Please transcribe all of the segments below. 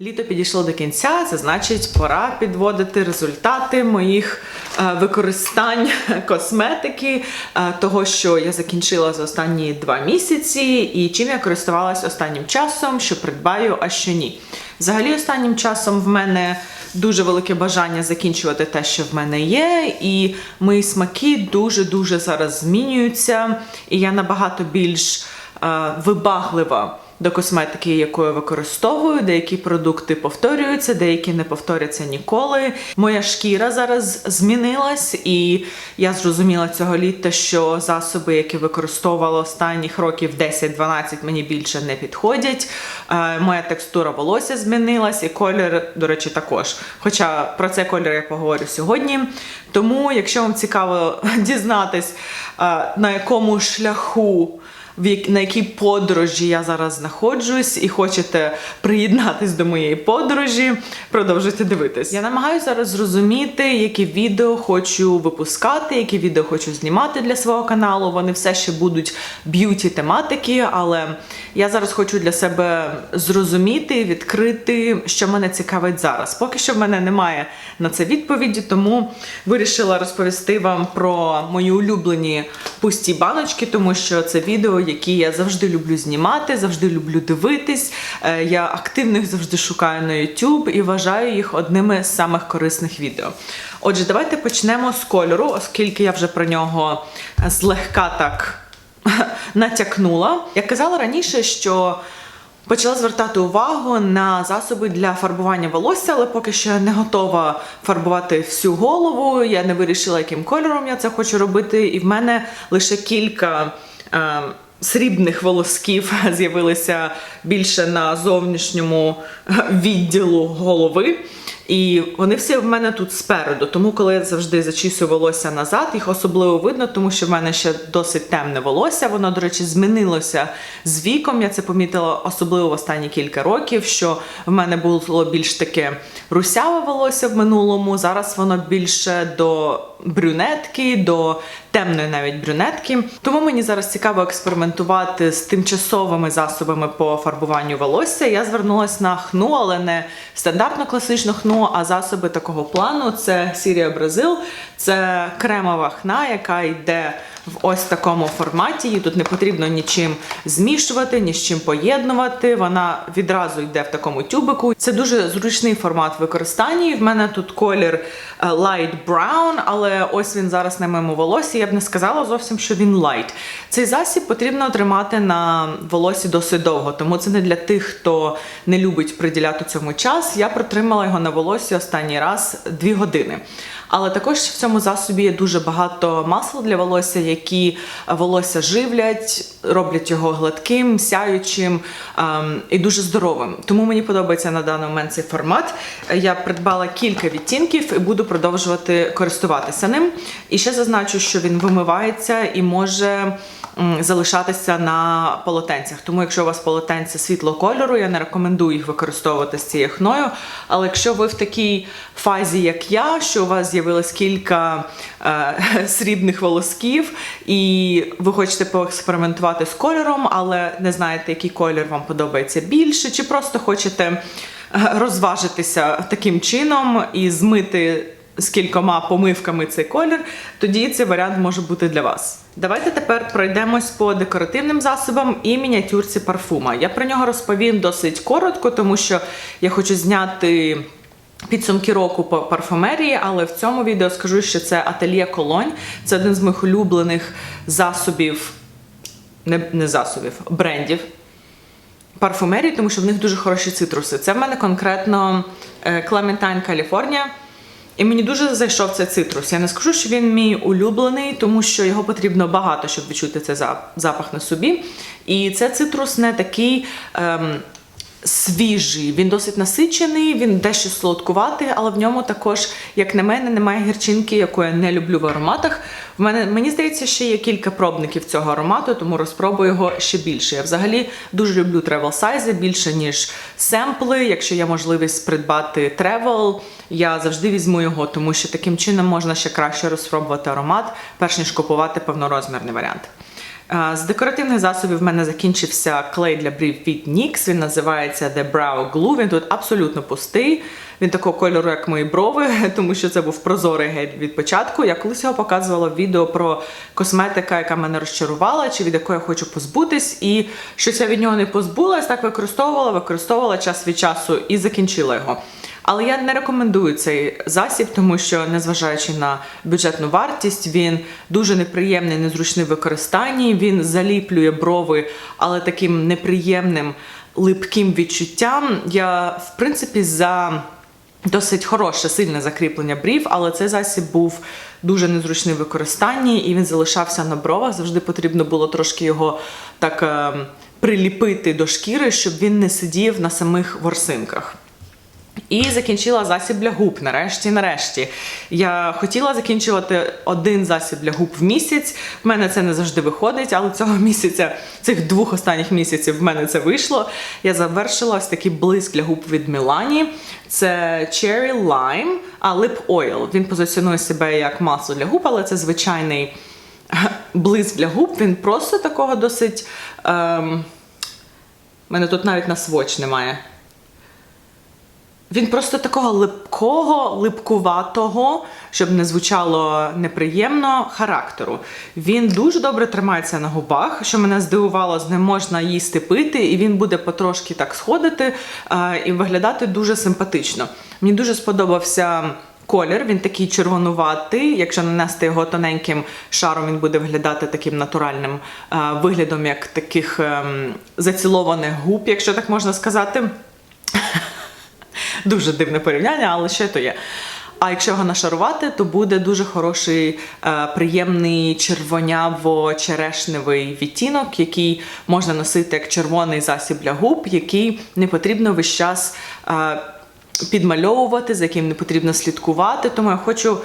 Літо підійшло до кінця, це значить, пора підводити результати моїх е, використань косметики, е, того, що я закінчила за останні два місяці, і чим я користувалась останнім часом, що придбаю, а що ні. Взагалі, останнім часом в мене дуже велике бажання закінчувати те, що в мене є, і мої смаки дуже-дуже зараз змінюються, і я набагато більш е, вибаглива до косметики, яку я використовую. Деякі продукти повторюються, деякі не повторяться ніколи. Моя шкіра зараз змінилась, і я зрозуміла цього літа, що засоби, які використовувала останніх років 10-12, мені більше не підходять. Е, моя текстура волосся змінилась, і колір, до речі, також. Хоча про цей колір я поговорю сьогодні. Тому, якщо вам цікаво дізнатись, е, на якому шляху на якій подорожі я зараз знаходжусь, і хочете приєднатись до моєї подорожі, продовжуйте дивитись. Я намагаюся зараз зрозуміти, які відео хочу випускати, які відео хочу знімати для свого каналу. Вони все ще будуть б'юті тематики, але я зараз хочу для себе зрозуміти, відкрити, що мене цікавить зараз. Поки що в мене немає на це відповіді, тому вирішила розповісти вам про мої улюблені пусті баночки, тому що це відео, які я завжди люблю знімати, завжди люблю дивитись. Е, Я активно їх завжди шукаю на YouTube і вважаю їх одними з самих корисних відео. Отже, давайте почнемо з кольору, оскільки я вже про нього злегка так натякнула. Я казала раніше, що Почала звертати увагу на засоби для фарбування волосся, але поки що я не готова фарбувати всю голову. Я не вирішила, яким кольором я це хочу робити. І в мене лише кілька е, срібних волосків з'явилися більше на зовнішньому відділу голови. І вони всі в мене тут спереду. Тому, коли я завжди зачісую волосся назад, їх особливо видно, тому що в мене ще досить темне волосся. Воно, до речі, змінилося з віком. Я це помітила особливо в останні кілька років. Що в мене було більш таке русяве волосся в минулому. Зараз воно більше до брюнетки, до темної навіть брюнетки. Тому мені зараз цікаво експериментувати з тимчасовими засобами по фарбуванню волосся. Я звернулася на хну, але не стандартно класичну хну, а засоби такого плану. Це Сірія Бразил, це кремова хна, яка йде в ось такому форматі. Її тут не потрібно нічим змішувати, ні з чим поєднувати. Вона відразу йде в такому тюбику. Це дуже зручний формат використання. В мене тут колір е, light brown, але ось він зараз на моєму волосі. Я б не сказала зовсім, що він light. Цей засіб потрібно тримати на волосі досить довго, тому це не для тих, хто не любить приділяти цьому час. Я протримала його на волосі останній раз 2 години. Але також в цьому засобі є дуже багато масел для волосся, які волосся живлять, роблять його гладким, сяючим ем, і дуже здоровим. Тому мені подобається на даний момент цей формат. Я придбала кілька відтінків і буду продовжувати користуватися ним. І ще зазначу, що він вимивається і може залишатися на полотенцях. Тому, якщо у вас полотенця світлого кольору, я не рекомендую їх використовувати з цією хною. Але якщо ви в такій фазі, як я, що у вас з'явилось кілька е, срібних волосків, і ви хочете поекспериментувати з кольором, але не знаєте, який колір вам подобається більше, чи просто хочете е, розважитися таким чином і змити з кількома помивками цей колір, тоді цей варіант може бути для вас. Давайте тепер пройдемось по декоративним засобам і мініатюрці парфума. Я про нього розповім досить коротко, тому що я хочу зняти. Підсумки року по парфумерії, але в цьому відео скажу, що це ательє Колонь. Це один з моїх улюблених засобів, не, не засобів, брендів парфумерії, тому що в них дуже хороші цитруси. Це в мене конкретно Clementine California. І мені дуже зайшов цей цитрус. Я не скажу, що він мій улюблений, тому що його потрібно багато, щоб відчути цей зап- запах на собі. І це цитрус не такий. Ем, свіжий, він досить насичений, він дещо солодкуватий, але в ньому також, як на мене, немає гірчинки, яку я не люблю в ароматах. В мене мені здається, ще є кілька пробників цього аромату, тому розпробую його ще більше. Я взагалі дуже люблю тревел сайзи більше ніж семпли. Якщо є можливість придбати тревел, я завжди візьму його, тому що таким чином можна ще краще розпробувати аромат, перш ніж купувати повнорозмірний варіант. З декоративних засобів в мене закінчився клей для брів від NYX. Він називається The Brow Glue. Він тут абсолютно пустий. Він такого кольору, як мої брови, тому що це був прозорий гель від початку. Я колись його показувала відео про косметика, яка мене розчарувала, чи від якої я хочу позбутись, і щось я від нього не позбулась, так використовувала, використовувала час від часу і закінчила його. Але я не рекомендую цей засіб, тому що, незважаючи на бюджетну вартість, він дуже неприємний, незручний в використанні. Він заліплює брови, але таким неприємним липким відчуттям. Я, в принципі, за досить хороше, сильне закріплення брів, але цей засіб був дуже незручний в використанні, і він залишався на бровах. Завжди потрібно було трошки його так е, приліпити до шкіри, щоб він не сидів на самих ворсинках. І закінчила засіб для губ. Нарешті, нарешті. Я хотіла закінчувати один засіб для губ в місяць. В мене це не завжди виходить, але цього місяця, цих двох останніх місяців, в мене це вийшло. Я завершила ось такий блиск для губ від Мілані. Це Cherry Lime, а Lip Oil. Він позиціонує себе як масло для губ, але це звичайний блиск для губ. Він просто такого досить. Ем... У мене тут навіть на своч немає. Він просто такого липкого, липкуватого, щоб не звучало неприємно, характеру. Він дуже добре тримається на губах, що мене здивувало, з ним можна їсти пити, і він буде потрошки так сходити е, і виглядати дуже симпатично. Мені дуже сподобався. Колір, він такий червонуватий. Якщо нанести його тоненьким шаром, він буде виглядати таким натуральним е, виглядом, як таких е, зацілованих губ, якщо так можна сказати. Дуже дивне порівняння, але ще то є. А якщо його нашарувати, то буде дуже хороший, е, приємний червоняво-черешневий відтінок, який можна носити як червоний засіб для губ, який не потрібно весь час е, підмальовувати, за яким не потрібно слідкувати. Тому я хочу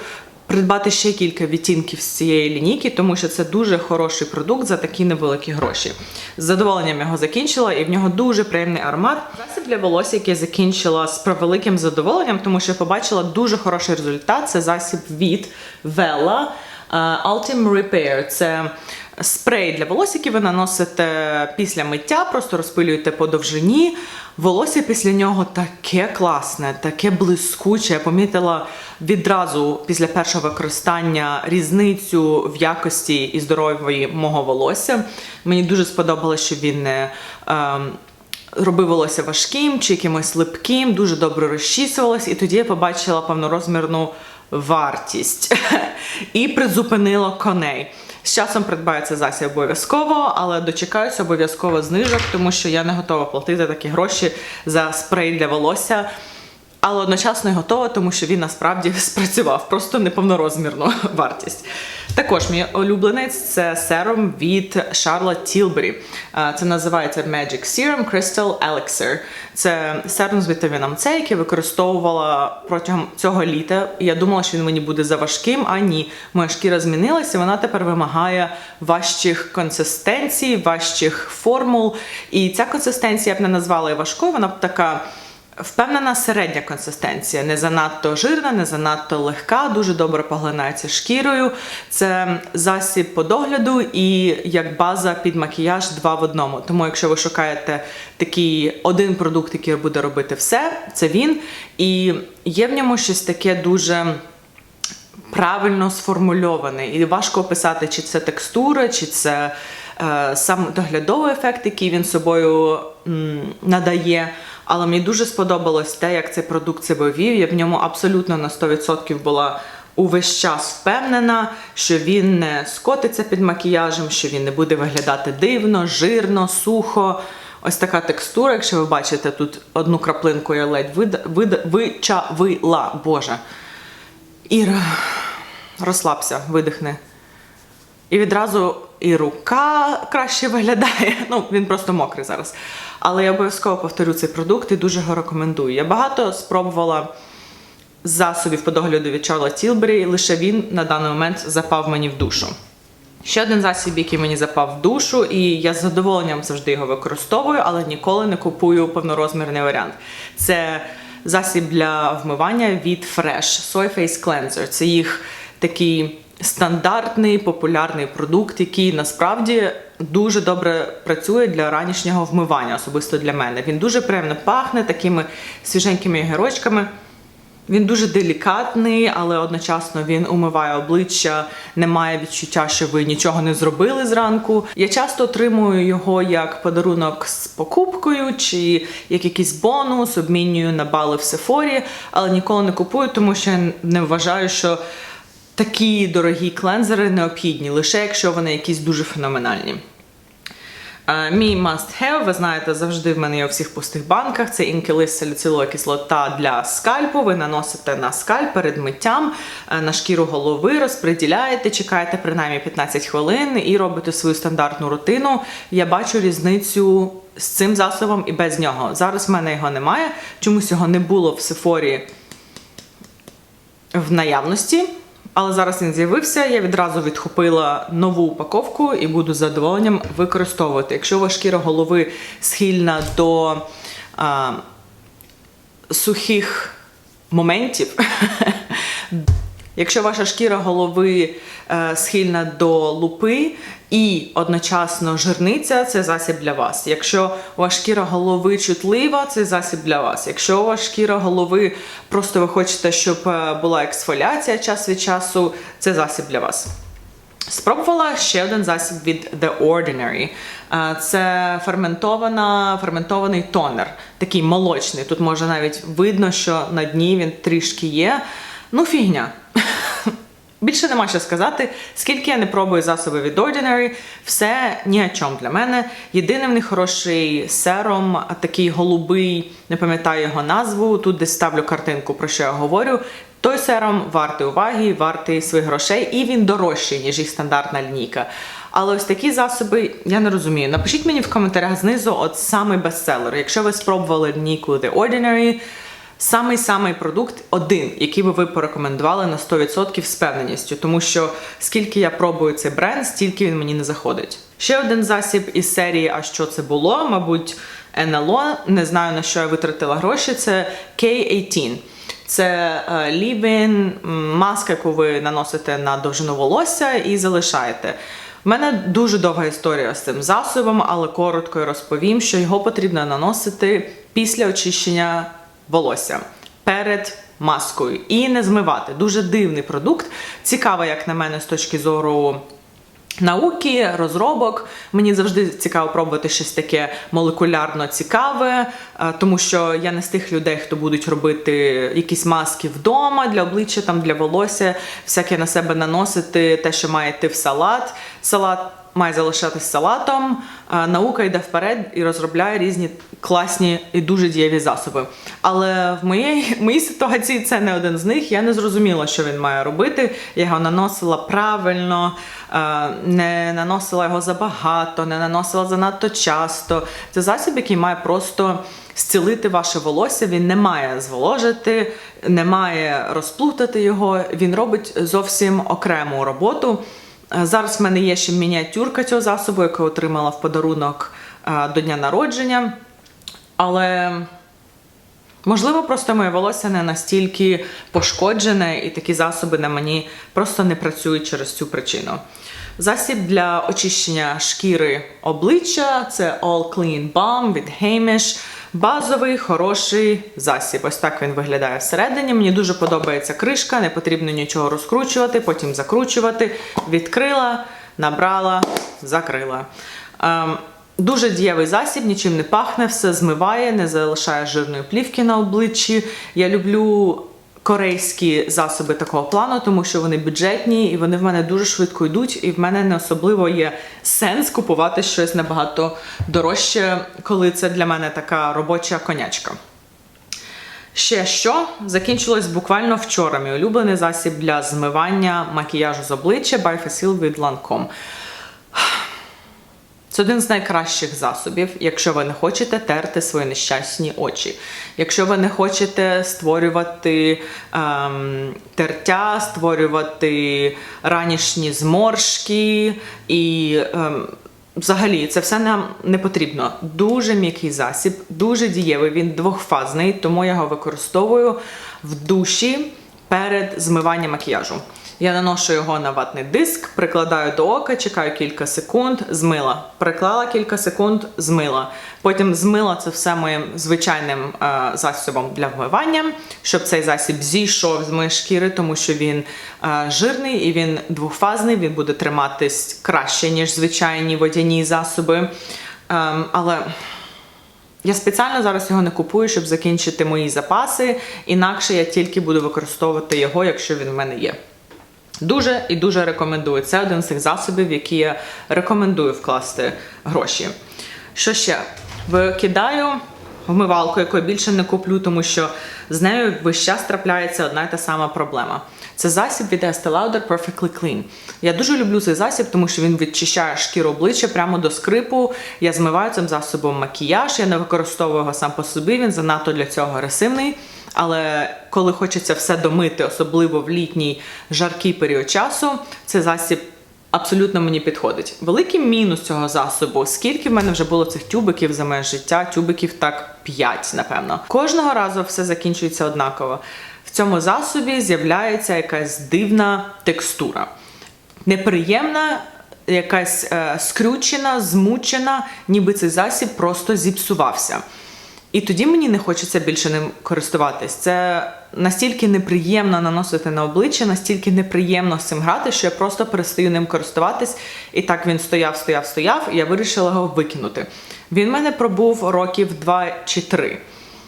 придбати ще кілька відтінків з цієї лінійки, тому що це дуже хороший продукт за такі невеликі гроші. З задоволенням його закінчила, і в нього дуже приємний аромат. Засіб для волосся, який закінчила з превеликим задоволенням, тому що побачила дуже хороший результат. Це засіб від Vela uh, Ultim Repair. Це спрей для волосся, який ви наносите після миття, просто розпилюєте по довжині. Волосся після нього таке класне, таке блискуче. Я помітила відразу після першого використання різницю в якості і здоров'ї мого волосся. Мені дуже сподобалося, що він не. Ем, Робив волосся важким чи якимось липким, дуже добре розчісувалось, і тоді я побачила повнорозмірну вартість і призупинила коней. З часом придбається засі обов'язково, але дочекаюся обов'язково знижок, тому що я не готова платити такі гроші за спрей для волосся. Але одночасно й готова, тому що він насправді спрацював просто неповнорозмірну вартість. Також мій улюбленець це серум від Charlotte Tilbury. Е, Це називається Magic Serum Crystal Elixir. Це серум з вітаміном С, який використовувала протягом цього літа. Я думала, що він мені буде заважким, а ні. Моя шкіра змінилася, вона тепер вимагає важчих консистенцій, важчих формул. І ця консистенція я б не назвала і важкою, вона б така. Впевнена середня консистенція, не занадто жирна, не занадто легка, дуже добре поглинається шкірою. Це засіб по догляду і як база під макіяж два в одному. Тому, якщо ви шукаєте такий один продукт, який буде робити все, це він. І є в ньому щось таке дуже правильно сформульований. І важко описати, чи це текстура, чи це е, сам доглядовий ефект, який він собою м, надає. Але мені дуже сподобалось те, як цей продукт себе вів. Я в ньому абсолютно на 100% була увесь час впевнена, що він не скотиться під макіяжем, що він не буде виглядати дивно, жирно, сухо. Ось така текстура, якщо ви бачите, тут одну краплинку я ледь вида, вида, вичавила. Боже. Іра, розслабся, видихни. І відразу і рука краще виглядає. Ну, він просто мокрий зараз. Але я обов'язково повторю цей продукт і дуже його рекомендую. Я багато спробувала засобів по догляду від Charlotte Tilbury, і лише він на даний момент запав мені в душу. Ще один засіб, який мені запав в душу, і я з задоволенням завжди його використовую, але ніколи не купую повнорозмірний варіант. Це засіб для вмивання від Fresh Soy Face Cleanser. Це їх такий стандартний популярний продукт, який насправді дуже добре працює для ранішнього вмивання, особисто для мене. Він дуже приємно пахне такими свіженькими гірочками. Він дуже делікатний, але одночасно він умиває обличчя, немає відчуття, що ви нічого не зробили зранку. Я часто отримую його як подарунок з покупкою чи як якийсь бонус, обмінюю на бали в Сефорі, але ніколи не купую, тому що я не вважаю, що такі дорогі клензери необхідні, лише якщо вони якісь дуже феноменальні. Е, Мій must have, ви знаєте, завжди в мене є у всіх пустих банках. Це інкелис саліцилова кислота для скальпу. Ви наносите на скальп перед миттям, е, на шкіру голови, розподіляєте, чекаєте принаймні 15 хвилин і робите свою стандартну рутину. Я бачу різницю з цим засобом і без нього. Зараз в мене його немає. Чомусь його не було в Сефорі в наявності. Але зараз він з'явився. Я відразу відхопила нову упаковку і буду з задоволенням використовувати. Якщо ваша шкіра голови схильна до а, сухих моментів, якщо ваша шкіра голови е, схильна до лупи і одночасно жирниця, це засіб для вас. Якщо ваша шкіра голови чутлива, це засіб для вас. Якщо ваша шкіра голови просто ви хочете, щоб е, була ексфоліація час від часу, це засіб для вас. Спробувала ще один засіб від The Ordinary. Е, Це ферментована, ферментований тонер, такий молочний. Тут може навіть видно, що на дні він трішки є. Ну, фігня. Більше нема що сказати. Скільки я не пробую засоби від Ordinary, все ні о чому для мене. Єдиний в них хороший сером, такий голубий, не пам'ятаю його назву. Тут десь ставлю картинку, про що я говорю. Той сером вартий уваги, вартий своїх грошей, і він дорожчий, ніж їх стандартна лінійка. Але ось такі засоби я не розумію. Напишіть мені в коментарях знизу, от самий бестселер. Якщо ви спробували лінійку The Ordinary, самий самий продукт один, який би ви порекомендували на 100% з певненістю, тому що скільки я пробую цей бренд, стільки він мені не заходить. Ще один засіб із серії А що це було? Мабуть, НЛО. Не знаю на що я витратила гроші. Це K18. Це е, лівін, маска, яку ви наносите на довжину волосся і залишаєте. У мене дуже довга історія з цим засобом, але коротко розповім, що його потрібно наносити після очищення волосся перед маскою і не змивати. Дуже дивний продукт. Цікаво, як на мене, з точки зору. Науки, розробок. Мені завжди цікаво пробувати щось таке молекулярно цікаве, е, тому що я не з тих людей, хто будуть робити якісь маски вдома для обличчя, там для волосся, всяке на себе наносити, те, що має йти в салат. Салат має залишатись салатом. Наука йде вперед і розробляє різні класні і дуже дієві засоби. Але в моїй, моїй ситуації це не один з них. Я не зрозуміла, що він має робити. Я його наносила правильно, е, не наносила його забагато, не наносила занадто часто. Це засіб, який має просто зцілити ваше волосся. Він не має зволожити, не має розплутати його. Він робить зовсім окрему роботу. Е, Зараз в мене є ще мініатюрка цього засобу, яку отримала в подарунок е, до дня народження. Але можливо, просто моє волосся не настільки пошкоджене, і такі засоби на мені просто не працюють через цю причину. Засіб для очищення шкіри обличчя це All Clean Balm від Hamish. Базовий хороший засіб. Ось так він виглядає всередині. Мені дуже подобається кришка, не потрібно нічого розкручувати, потім закручувати. Відкрила, набрала, закрила. Ем, Дуже дієвий засіб, нічим не пахне, все змиває, не залишає жирної плівки на обличчі. Я люблю корейські засоби такого плану, тому що вони бюджетні і вони в мене дуже швидко йдуть, і в мене не особливо є сенс купувати щось набагато дорожче, коли це для мене така робоча конячка. Ще що закінчилось буквально вчора. Мій улюблений засіб для змивання макіяжу з обличчя by Facil від Lancome. Це один з найкращих засобів, якщо ви не хочете терти свої нещасні очі. Якщо ви не хочете створювати ем, тертя, створювати ранішні зморшки і. Ем, Взагалі, це все нам не потрібно. Дуже м'який засіб, дуже дієвий. Він двохфазний, тому я його використовую в душі перед змиванням макіяжу. Я наношу його на ватний диск, прикладаю до ока, чекаю кілька секунд, змила. Приклала кілька секунд, змила. Потім змила це все моїм звичайним е, засобом для вмивання, щоб цей засіб зійшов з моєї шкіри, тому що він е, жирний і він двохфазний, він буде триматись краще, ніж звичайні водяні засоби. Ем, але я спеціально зараз його не купую, щоб закінчити мої запаси, інакше я тільки буду використовувати його, якщо він в мене є. Дуже і дуже рекомендую. Це один з тих засобів, які я рекомендую вкласти гроші. Що ще? Викидаю вмивалку, яку я більше не куплю, тому що з нею весь час трапляється одна і та сама проблема. Це засіб від Estee Lauder Perfectly Clean. Я дуже люблю цей засіб, тому що він відчищає шкіру обличчя прямо до скрипу. Я змиваю цим засобом макіяж, я не використовую його сам по собі, він занадто для цього агресивний. Але коли хочеться все домити, особливо в літній жаркий період часу, цей засіб абсолютно мені підходить. Великий мінус цього засобу, скільки в мене вже було цих тюбиків за моє життя, тюбиків так 5, напевно. Кожного разу все закінчується однаково. В цьому засобі з'являється якась дивна текстура. Неприємна, якась е, скрючена, змучена, ніби цей засіб просто зіпсувався. І тоді мені не хочеться більше ним користуватись. Це настільки неприємно наносити на обличчя, настільки неприємно з цим грати, що я просто перестаю ним користуватись. І так він стояв, стояв, стояв, і я вирішила його викинути. Він в мене пробув років два чи три.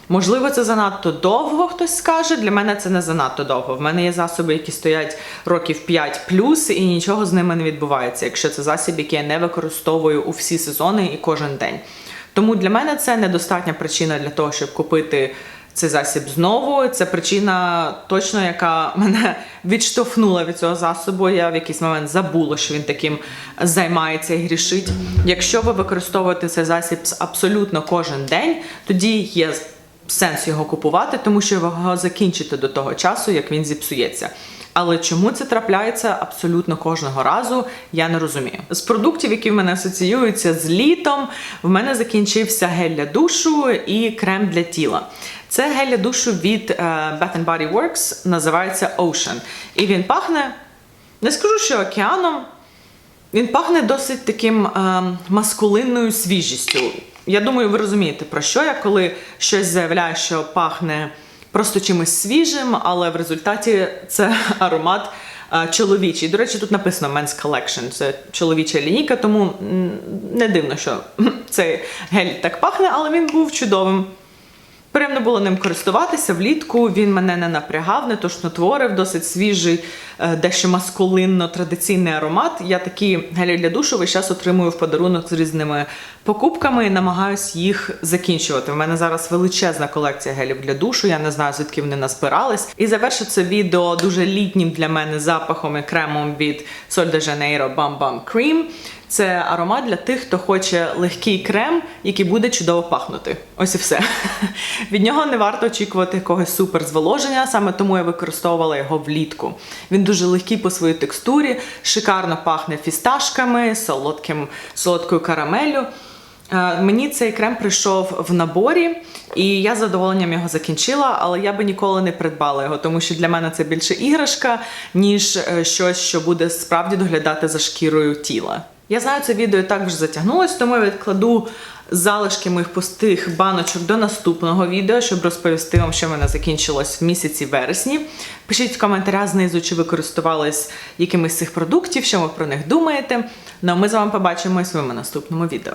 Можливо, це занадто довго, хтось скаже. Для мене це не занадто довго. В мене є засоби, які стоять років 5 плюс, і нічого з ними не відбувається, якщо це засіб, який я не використовую у всі сезони і кожен день. Тому для мене це недостатня причина для того, щоб купити цей засіб знову. Це причина точно, яка мене відштовхнула від цього засобу. Я в якийсь момент забула, що він таким займається і грішить. Якщо ви використовуєте цей засіб абсолютно кожен день, тоді є сенс його купувати, тому що його закінчите до того часу, як він зіпсується. Але чому це трапляється абсолютно кожного разу, я не розумію. З продуктів, які в мене асоціюються з літом, в мене закінчився гель для душу і крем для тіла. Це гель для душу від е, Bath Body Works, називається Ocean. І він пахне, не скажу, що океаном. Він пахне досить таким е, маскулинною свіжістю. Я думаю, ви розумієте, про що я, коли щось заявляю, що пахне просто чимось свіжим, але в результаті це аромат е, чоловічий. До речі, тут написано Men's Collection, це чоловіча лінійка, тому не дивно, що цей гель так пахне, але він був чудовим. Приємно було ним користуватися влітку. Він мене не напрягав, не тошнотворив, досить свіжий, е, дещо маскулинно традиційний аромат. Я такі гелі для душу весь час отримую в подарунок з різними покупками і намагаюсь їх закінчувати. У мене зараз величезна колекція гелів для душу. Я не знаю, звідки вони назбирались. І завершу це відео дуже літнім для мене запахом і кремом від Sol de Janeiro Bam Bam. Це аромат для тих, хто хоче легкий крем, який буде чудово пахнути. Ось і все. Від нього не варто очікувати якогось супер зволоження, саме тому я використовувала його влітку. Він дуже легкий по своїй текстурі, шикарно пахне фісташками, солодким, солодкою карамеллю. Е, Мені цей крем прийшов в наборі, і я з задоволенням його закінчила, але я би ніколи не придбала його, тому що для мене це більше іграшка, ніж е, щось, що буде справді доглядати за шкірою тіла. Я знаю, це відео і так вже затягнулось, тому я відкладу залишки моїх пустих баночок до наступного відео, щоб розповісти вам, що в мене закінчилось в місяці вересні. Пишіть в коментарях знизу, чи ви користувались якимись з цих продуктів, що ви про них думаєте. Ну а ми з вами побачимось в моєму наступному відео.